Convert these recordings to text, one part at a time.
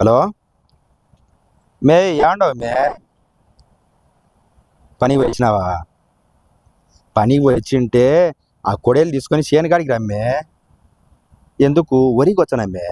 Hello? మే ఏమండవు మే? పనికి వచ్చినావా పనికి వచ్చింటే ఆ కొడేలు తీసుకొని చేనుగాడికి రమ్మే ఎందుకు? వరికి వచ్చానమ్మే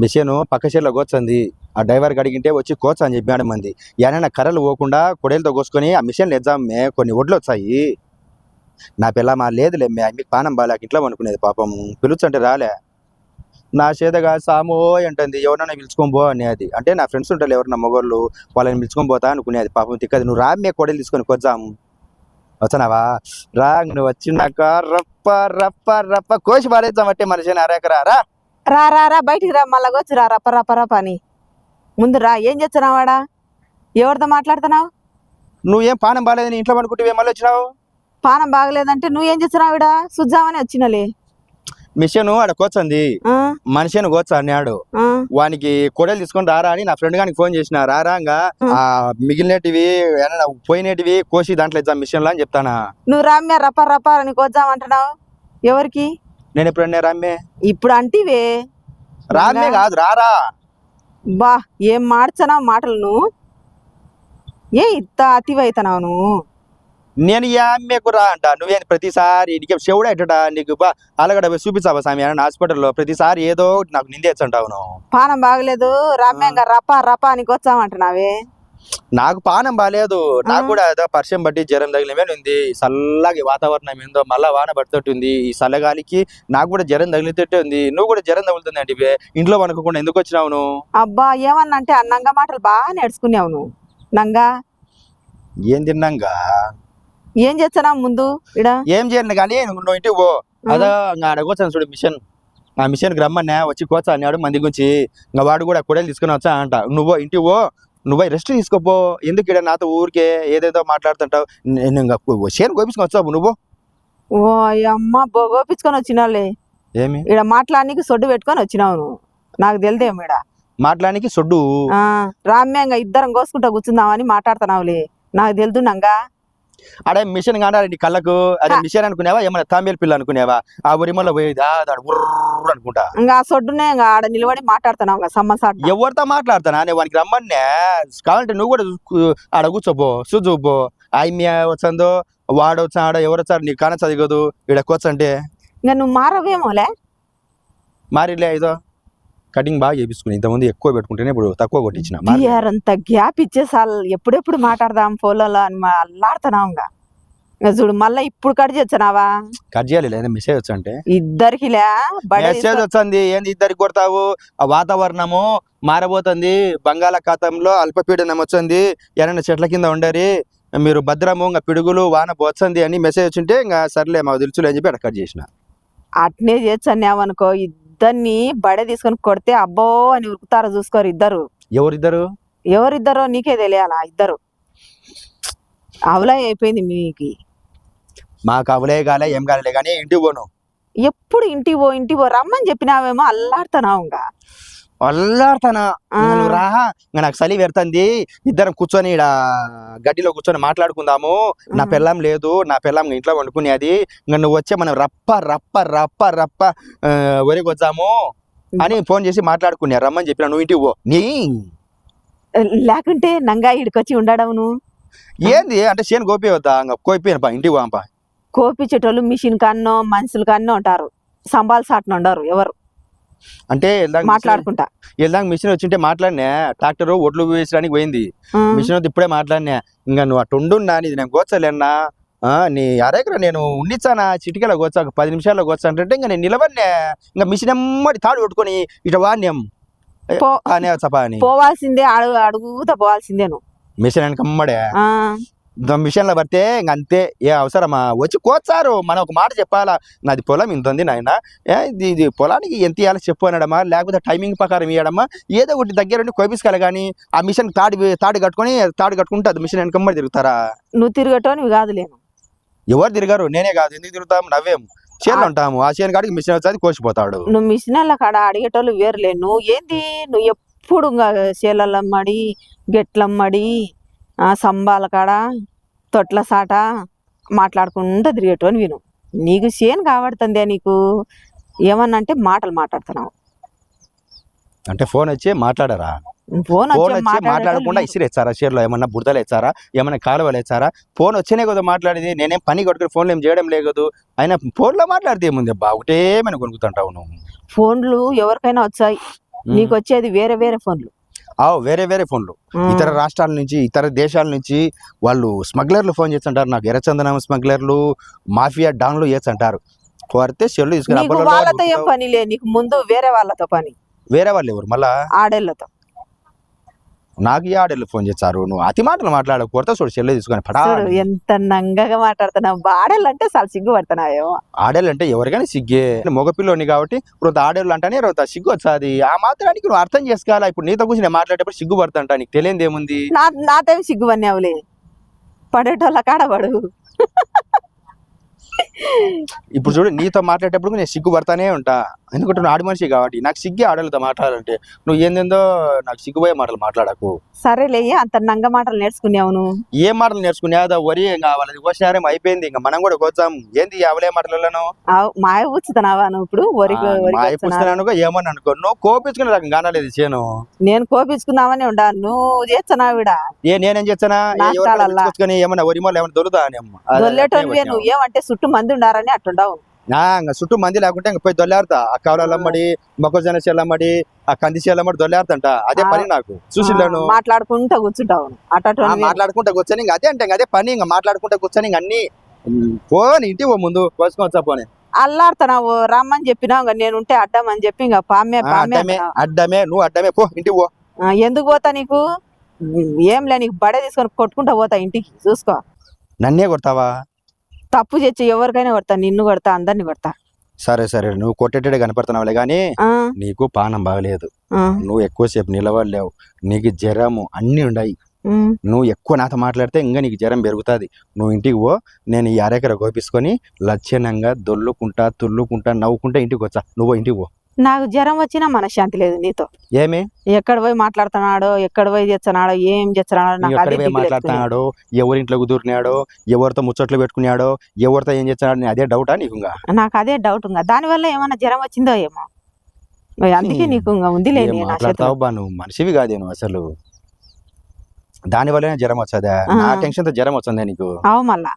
మిషను పక్క చేలో కోస్తుంది ఆ డ్రైవర్ అడిగింటే వచ్చి కోచ అని చెప్పాడు మంది ఏమైనా కర్రలు పోకుండా కొడేలతో కోసుకొని ఆ మిషన్లు ఎద్దామే కొన్ని ఒడ్లు వచ్చాయి. నా పిల్ల మా. లేదులేమ్మే మీకు పానం బాలేక ఇంట్లో అనుకునేది పాపం. పిలుచుంటే రాలే. నా చేతగా సామో అంటుంది. ఎవరన్నా పిలుచుకొని పో అనేది అంటే నా ఫ్రెండ్స్ ఉంటారు ఎవరన్నా మగవాళ్ళు వాళ్ళని పిలుచుకొని పోతా అనుకునేది. పాపం తిక్కది. నువ్వు రామ్మే కొడలు తీసుకొని కొద్దాం వచ్చానావా రా నువ్వు వచ్చినాక రప్ప రప్ప రప్ప కోసి పారేద్దామంటే మనిషిని అరేకరా రా రా. రా రా బయటికి రా మళ్ళా వచ్చి రా రప్ప రప్ప రప్ప అని. ముందు రా ఏం చేస్తున్నావాడా ఎవరితో మాట్లాడుతున్నావు? నువ్వేం పానం బాగాలేదని ఇంట్లో పడుకుంటే మళ్ళీ వచ్చినావు? పానం బాగలేదంటే నువ్వేం చేస్తున్నావుడా సుజ్జామని వచ్చినలే. మిషన్ ఆడ కోచంది ఆ, మనిషిని కోచా అన్నాడు వానికి కొడలు తీసుకొని రారా అని నా ఫ్రెండ్ గానికి ఫోన్ చేసిన. రారాంగా ఆ. మిగిలినటివి పోయినటివి కోసి దాంట్లో ఇద్దాం మిషన్లో అని చెప్తానా? నువ్వు రామ్య రప్ప రప్ప అని కొద్దామంటున్నావు ఎవరికి? నేను ఎప్పుడన్నా రామ్మే? ఇప్పుడు అంటివే. రామ్మే కాదు రారా. బా ఏం మార్చనావు మాటలు నువ్వు? ఏ ఇత్త అతివైతున్నావు నువ్వు? నేను ఈ అమ్మేకు రా అంట. నువ్వేం ప్రతిసారి నీకు చెవుడు ఎట్టట నీకు అలగడ చూపించావా స్వామి? అని హాస్పిటల్లో ప్రతిసారి ఏదో ఒకటి నాకు నిందేచ్చంటావు నువ్వు. పానం బాగలేదు. రమ్యంగా రప్ప రప్ప అని కొచ్చామంటున్నావే నాకు పానం బాలేదు. నాకు. కూడా ఏదో పరిచయం బట్టి జ్వరం తగిలిమే ఉంది. చల్లగా వాతావరణం ఏందో మళ్ళా వాన పడుతుంటుంది. ఈ చల్లగాలికి నాకు కూడా జ్వరం తగిలితేట్టే ఉంది. నువ్వు కూడా జ్వరం తగులుతుంది అంటే ఇంట్లో వనుకోకుండా ఎందుకు వచ్చినావు నువ్వు? అబ్బా ఏమన్నా అంటే అన్నంగా మాటలు బాగా నేర్చుకున్నావు నువ్వు. నంగా? ఏం తిన్నాగా ఏం చేస్తున్నావు ముందు ఇడ? ఏం చేయండి కానీ నువ్వు ఇంటికి పో. అదో కూర్చొని చూడు మిషన్. ఆ మిషన్కి రమ్మన్నా వచ్చి కోచా అన్నాడు మంది గురించి. ఇంకా వాడు కూడా కొడలు తీసుకుని వచ్చా అంట. నువ్వు ఇంటికి పో. నువ్వు రెస్ట్ తీసుకోపో ఎందుకు ఇక్కడ నాతో ఊరికే ఏదేదో మాట్లాడుతుంటావు? నేను ఇంకా షేర్ కోపించుకొని వచ్చావు నువ్వు ఓ అమ్మ బొగోపించుకొని వచ్చినావులే ఏమి? ఇడ మాట్లాడనీకి సొడ్డు పెట్టుకొని వచ్చినావు నువ్వు. నాకు తెలిదేమో ఇడ. మాట్లాడానికి సొడ్డు. రామ్యంగా ఇద్దరం కోసుకుంటా కూర్చుందామని మాట్లాడుతున్నావులే. నాకు తెలుదు నంగా. అడే మిషన్ నీ కళ్ళకు అదే మిషన్ అనుకునేవా? ఏమైనా తాంబేలు పిల్ల అనుకునేవా? ఆ ఉరిమల్లో పోయేది దాడు ఉర్రు అనుకుంటా. ఇంకా సొడ్డునే ఇంకా ఆడ నిలబడి మాట్లాడుతున్నావు సమ్మసాట్ ఎవరితో మాట్లాడతానా నేను వానికి రమ్మన్నే. కావాలంటే నువ్వు కూడా ఆడ కూర్చోపో చూచోపో ఆమె వచ్చందో వాడు వచ్చాడో ఎవరు వచ్చాడు నీకు కాన చదివదు ఇక్కడ కూర్చంటే ఇంకా నువ్వు మారవేమోలే? మారిలే ఏదో కటింగ్ బాగా చేపించుకుని ఇంతకుముందు ఎక్కువ పెట్టుకుంటేనే ఇప్పుడు తక్కువ కొట్టించిన. అంత గ్యాప్ ఇచ్చేసాల్ ఎప్పుడెప్పుడు మాట్లాడదాం ఫోన్లలో అని మా అల్లాడుతున్నావు ఇంకా. చూడు మళ్ళీ ఇప్పుడు కట్ చేస్తున్నావా? కట్ చేయాలి లేదా మెసేజ్ వచ్చంటే. ఇద్దరికిలే బడి మెసేజ్ వచ్చింది ఏంది ఇద్దరికి కొడతావు? ఆ వాతావరణము మారబోతుంది బంగాళాఖాతంలో అల్పపీడనం వచ్చింది ఏమైనా చెట్ల కింద ఉండరి మీరు భద్రము ఇంకా పిడుగులు వాన పోతుంది అని మెసేజ్ వచ్చింటే ఇంకా సర్లే మాకు తెలుసులే అని చెప్పి అక్కడ కట్ చేసిన. అట్నే చేస్తున్నావనుకో ఇద్దరిని బడే తీసుకొని కొడితే అబ్బో అని ఉరుకుతారో చూసుకోరు ఇద్దరు. ఎవరిద్దరు? ఎవరిద్దరో నీకే తెలియాలా? ఇద్దరు. అవలా అయిపోయింది మీకు. మాకు అవలే కాలే ఏం కాలే కానీ ఇంటికి పోను. ఎప్పుడు ఇంటికి పో ఇంటికి పో రమ్మని చెప్పినావేమో అల్లాడుతున్నావు ఇంకా. అల్లాడతానా. నువ్వు రా ఇంకా నాకు చలి పెడుతుంది. ఇద్దరం కూర్చొని ఈడ గడ్డిలో కూర్చొని మాట్లాడుకుందాము. నా. పెళ్ళం లేదు నా పెళ్ళం ఇంట్లో వండుకునేది ఇంకా నువ్వు వచ్చే మనం రప్ప రప్ప రప్ప రప్ప వచ్చాము అని ఫోన్ చేసి మాట్లాడుకున్నా రమ్మని చెప్పిన నువ్వు ఇంటికి పో. నీ. లేకుంటే నంగా ఇడికొచ్చి ఉండడం నువ్వు ఏంది? అంటే చేను గోపి వద్దా? ఇంకా కోయిపోయాను పా ఇంటికి పోంపా కోపించేటోళ్ళు మిషన్ కన్నో మనుషులు కన్నో ఉంటారు. సంబాల్ సాట్న ఉండరు ఎవరు. అంటే మాట్లాడుకుంటా. వెళ్దాం మిషన్ వచ్చింటే మాట్లాడినా ట్రాక్టర్ ఒడ్లు వేసడానికి పోయింది. మిషన్ వద్ద ఇప్పుడే మాట్లాడినా. ఇంకా నువ్వు అటు ఉండున్నా ఇది నేను గోచలేనా నీ అరేకర నేను ఉండిచ్చానా చిటికలో గోచా ఒక పది నిమిషాల్లో గోచా అంటే ఇంకా నేను నిలబడినా. ఇంకా మిషన్ ఎమ్మడి తాడు కొట్టుకొని ఇట పో అనే చపా అని పోవాల్సిందే అడుగు అడుగుతా పోవాల్సిందే నువ్వు. మిషన్ వెనక అమ్మడే. ఆ, మిషన్లో పడితే ఇంక అంతే. ఏ అవసరమా? వచ్చి కోచారు మనం ఒక మాట చెప్పాలా? నాది పొలం ఇంత ఉంది నాయన. ఏ, ఇది పొలానికి ఎంత ఇవ్వాలో చెప్పు అనడమా? లేకపోతే టైమింగ్ ప్రకారం ఇవ్వడమా ఏదో ఒకటి దగ్గర ఉండి కోపించుకోవాలి కానీ ఆ మిషన్ తాడు తాడు కట్టుకొని తాడు కట్టుకుంటే అది మిషన్ వెనకమ్మడి తిరుగుతారా? నువ్వు తిరగటోనివి కాదులేను ఎవరు తిరగారు? నేనే కాదు. ఎందుకు తిరుగుతాం? నవ్వేం. చేనులో ఉంటాము. ఆ చేను కాడికి మిషన్ వచ్చేది కోసిపోతాడు. నువ్వు మిషనర్ల కాడ అడిగేటోళ్ళు వేరులే. నువ్వు ఏంది? నువ్వు ఎప్పుడు చీలలమ్మడి గెట్లమ్మడి సంబాల కాడ తొట్ల సాట మాట్లాడుకుంటూ తిరిగేటోని విను. నీకు చేను కాబడుతుందే నీకు? ఏమన్నా అంటే మాటలు మాట్లాడుతున్నావు. అంటే ఫోన్ వచ్చి మాట్లాడరా? ఫోన్ ఫోన్ వచ్చి మాట్లాడకుండా ఇసిరేచ్చారా షేర్లో ఏమన్నా బురదలు వేచ్చారా ఏమన్నా కాలువలు వేచ్చారా ఫోన్ వచ్చేనే కదా మాట్లాడేది. నేనేం పని కొట్టుకుని ఫోన్లో ఏం చేయడం లేదు. అయినా ఫోన్లో మాట్లాడితే ఏముంది అబ్బా? ఒకటే మనం కొనుక్కుంటావు నువ్వు. ఫోన్లు ఎవరికైనా వచ్చాయి. నీకు వచ్చేది వేరే వేరే ఫోన్లు. వేరే వేరే ఫోన్లు. ఇతర రాష్ట్రాల నుంచి ఇతర దేశాల నుంచి వాళ్ళు స్మగ్లర్లు ఫోన్ చేస్తుంటారు. నాకు ఎర్రచందనం స్మగ్లర్లు మాఫియా డాన్లు చేస్తుంటారు. కోరితే సెల్లు తీసుకుని వాళ్ళతో ఏం పని లే నీకు ముందు వేరే వాళ్ళతో పని. వేరే వాళ్ళు ఎవరు? మళ్ళా? ఆడేళ్ళతో. నాకు ఈ ఆడేళ్ళు ఫోన్ చేస్తారు నువ్వు అతి మాటలు మాట్లాడకు కొరత చూడు సెల్లు తీసుకొని పడా ఎంత నంగగా మాట్లాడుతున్నావు. ఆడేళ్ళు అంటే చాలా సిగ్గుపడుతున్నావేమో ఆడేళ్ళు అంటే ఎవరికైనా సిగ్గే. మగపిల్లోని కాబట్టి ఇప్పుడు ఆడేళ్ళు అంటేనే రొంత సిగ్గు వచ్చాది ఆ మాత్రానికి నువ్వు అర్థం చేసుకోవాలా? ఇప్పుడు నీతో కూర్చొని నేను మాట్లాడేటప్పుడు సిగ్గుపడతాంట నీకు తెలియదు ఏముంది? నా నాతో సిగ్గు పన్నావులే పడేటోళ్ళ కాడబడు ఇప్పుడు చూడు నీతో మాట్లాడేటప్పుడు నేను సిగ్గుపడతానే ఉంటా. ఎందుకంటే నువ్వు ఆడి మనిషి కాబట్టి. నాకు సిగ్గే ఆడలతో మాట్లాడాలంటే. నువ్వు ఏందేందో నాకు సిగ్గుపోయే మాటలు మాట్లాడకు. సరేలే అంత నంగ మాటలు నేర్చుకున్నావు నువ్వు? ఏ మాటలు నేర్చుకునేదా వరి ఇంకా వాళ్ళది కోసినారేం అయిపోయింది. ఇంకా మనం కూడా కోద్దాం ఏంది అవలే మాటలను మాయ ఊచుతున్నావా నువ్వు ఇప్పుడు? వరికి వరికి మా వస్తున్నా. పుస్తకాలు ఏమని అనుకో. నువ్వు కోపించుకునే రకం కానలేదు చేను. నేను కోపించుకుందామని ఉండా. నువ్వు చేస్తున్నావిడ ఏ నేనేం చేస్తానా ఏమన్నా వరి మొదలు ఏమన్నా దొరుకుతా. నువ్వు. ఏమంటే చుట్టూ మంది ఉండారని అట్టుండవు చుట్టూ మంది లేకుంటే ఇంకా పోయి దొల్లారుతా. ఆ కవలాలు అమ్మడి మొక్కజొన్న చేలు అమ్మడి ఆ కంది చేలు అమ్మడి దొల్లారుతంట. అదే. పని నాకు. చూసిలేను మాట్లాడుకుంటా కూర్చుంటావు. అటటువంటి మాట్లాడుకుంటా కూర్చొని ఇంకా అదే అంటే అదే పని. ఇంకా మాట్లాడుకుంటా కూర్చొని ఇంక అన్ని పోని ఇంటి పో ముందు. కోసుకోవచ్చా పోని. అల్లాడుతున్నావు రమ్మని చెప్పినావు. ఇంకా నేను ఉంటే అడ్డం అని చెప్పి ఇంకా పామే పామే అడ్డమే నువ్వు అడ్డమే. పో ఇంటికి పో. ఎందుకు పోతా నీకు? ఏం లే నీకు బడే తీసుకొని కొట్టుకుంటా పోతా ఇంటికి. చూసుకో. నన్నే కొడతావా? తప్పు చేసి ఎవరికైనా కొడతా నిన్ను కొడతా అందరిని కొడతా. సరే సరే నువ్వు కొట్టేటట్టు కనపడుతున్నావులే కానీ నీకు పానం బాగలేదు. నువ్వు ఎక్కువసేపు నిలవలేవు నీకు జ్వరము అన్నీ ఉన్నాయి. నువ్వు ఎక్కువ నాతో మాట్లాడితే ఇంకా నీకు జ్వరం పెరుగుతుంది. నువ్వు ఇంటికి పో నేను ఈ అరెకర కోపించుకొని లక్షణంగా దొల్లుకుంటా తుల్లుకుంటా నవ్వుకుంటా ఇంటికి వచ్చా. నువ్వు ఇంటికి పో. నాకు జ్వరం వచ్చినా మనశ్శాంతి లేదు నీతో. ఏమి? ఎక్కడ పోయి మాట్లాడుతున్నాడో ఎక్కడ పోయి చేస్తున్నాడో ఏం చేస్తున్నాడో. మాట్లాడుతున్నాడో ఎవరింట్లో కుదురున్నాడో ఎవరితో ముచ్చట్లు పెట్టుకున్నాడో ఎవరితో ఏం చేస్తున్నాడో అదే డౌటా నీకు నాకు అదే డౌట్ ఇంకా. దానివల్ల ఏమైనా జ్వరం వచ్చిందో ఏమో. అందుకే. నీకు ఉంది నువ్వు? మనిషివి కాదే నువ్వు అసలు. దాని వల్లనే జ్వరం వచ్చదా. నా టెన్షన్తో జ్వరం వస్తుందా నీకు? అవు మళ్ళా.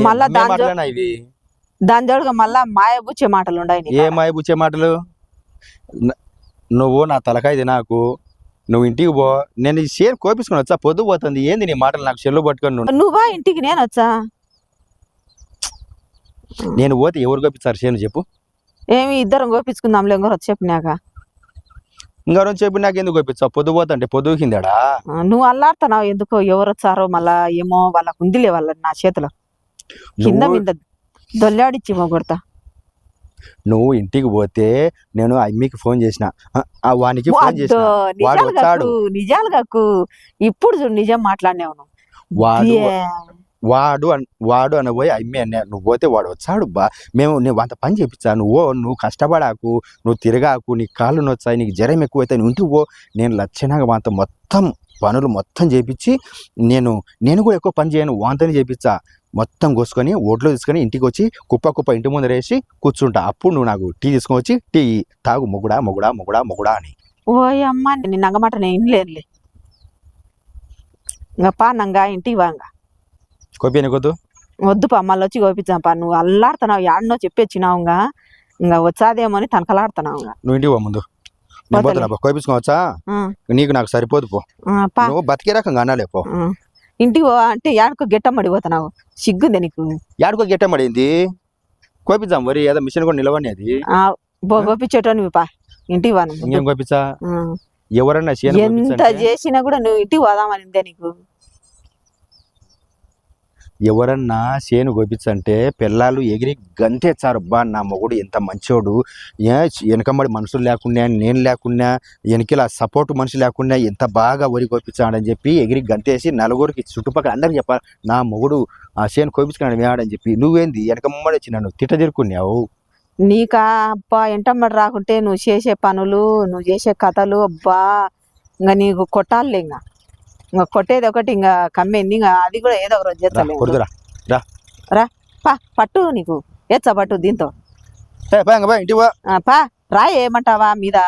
మళ్ళా ఇవి? దాని జోడుగా మళ్ళా మాయబుచ్చే మాటలు ఉన్నాయి ఏ మాయబుచ్చే మాటలు? నువ్వు నా తలకాయ నాకు నువ్వు ఇంటికి పో. నేను షేర్ కోపించుకుని వచ్చా? పొద్దు పోతుంది. ఏంది నీ మాటలు? నాకు చెల్లు పట్టుకొని నువ్వు. ఇంటికి నేను వచ్చా? నేను పోతే ఎవరు కోపించారు షేర్ చెప్పు. ఏమి ఇద్దరం గోపించుకుందాంలే ఇంకొక చెప్పినాక. ఇంకా రోజు చెప్పి నాకు ఎందుకు కోపించావు పొద్దు పోతుంటే పొద్దు కిందాడా ఆ, నువ్వు అల్లాడుతున్నావు ఎందుకో? ఎవరు వచ్చారో మళ్ళా ఏమో వాళ్ళకు ఉందిలే వాళ్ళ నా చేతిలో. కింద మీద దొల్లాడిచ్చి మొగొడతా నువ్వు ఇంటికి పోతే నేను అమ్మికి ఫోన్ చేసిన. ఆ, వానికి ఫోన్ చేసిన. వాడు నిజాలు. కాకు నిజాలు కాకు ఇప్పుడు చూడు నిజం మాట్లాడినావు నువ్వు. వాడు ఏ, వాడు అన్- వాడు అనబోయి అమ్మి అన్నా నువ్వు పోతే వాడు వచ్చాడు బా. మేము నువ్వు అంత పని చేపించా నువ్వు నువ్వు కష్టపడాకు నువ్వు తిరగాకు నీకు కాళ్ళు నొచ్చాయి నీకు జ్వరం ఎక్కువైతే నువ్వు ఇంటికి పో. నేను లక్షణంగా వాంతో మొత్తం పనులు మొత్తం చేపించి నేను నేను కూడా ఎక్కువ పని చేయను వాంతని చేపించా మొత్తం కోసుకొని ఒడ్లో తీసుకొని ఇంటికి వచ్చి కుప్ప కుప్ప ఇంటి ముందర వేసి కూర్చుంటా. అప్పుడు నువ్వు నాకు టీ తీసుకొని వచ్చి టీ తాగు మొగుడా మొగుడా మొగుడా మొగుడా అని. ఓయ్ అమ్మ నీ నంగమాట నేను ఇన్లేనులే ఇంకా పా నంగా ఇంటికి వాంగా కోపి కొద్దు. వద్దు పా మళ్ళీ వచ్చి కోపించాం పా. నువ్వు అల్లాడుతున్నావు యాడనో చెప్పొచ్చినావు ఇంకా ఇంకా వచ్చాదేమో అని తనకలాడుతున్నావు నువ్వు ఇంటికి పో ముందు. నేను పోతలే. పోతున్నా కోపించుకోవచ్చా నీకు నాకు సరిపోదు పో. నువ్వు బతికే రకంగా అనాలే పో. ఆ. ఇంటికి పో అంటే యాడకో గెట్టమ్మడిపోతున్నావు సిగ్గుంది నీకు. యాడికో గెట్ట పడింది కోపిద్దాం వరి ఏదో మిషన్ కూడా నిలవని అది. ఆ, బో పా ఇంటికి నువ్వు. ఇంకేం కోపించా. ఎవరన్నా ఎంత చేసినా కూడా నువ్వు ఇంటికి పోదామనిందే నీకు. ఎవరన్నా చేను కోపించంటే పిల్లలు ఎగిరి గంతేచ్చారు బా నా మొగుడు ఎంత మంచోడు. ఏ వెనకమ్మడి మనుషులు లేకుండా నేను లేకుండా వెనకల సపోర్ట్ మనిషి లేకుండా ఎంత బాగా వరి కోపించాడని చెప్పి ఎగిరి గంతేసి నలుగురికి చుట్టుపక్కల అందరికి చెప్పాలి నా మొగుడు ఆ చేను కోపించుకున్నాడు వేయాడని చెప్పి. నువ్వేంది? వెనకమ్మడి వచ్చి నన్ను తిట్ట తిరుకున్నావు నీకా అబ్బా ఎంటమ్మడి రాకుంటే నువ్వు చేసే పనులు నువ్వు చేసే కథలు అబ్బా ఇంకా నీకు కొట్టాలి ఇంకా ఇంకా కొట్టేది ఒకటి ఇంకా కమ్మేంది ఇంకా అది కూడా ఏదో ఒక రోజు రా చేస్తాలే కొడుతురా పా పట్టు నీకు. ఏచ్చా పట్టు దీంతో. పా ఇంక పా, మీద?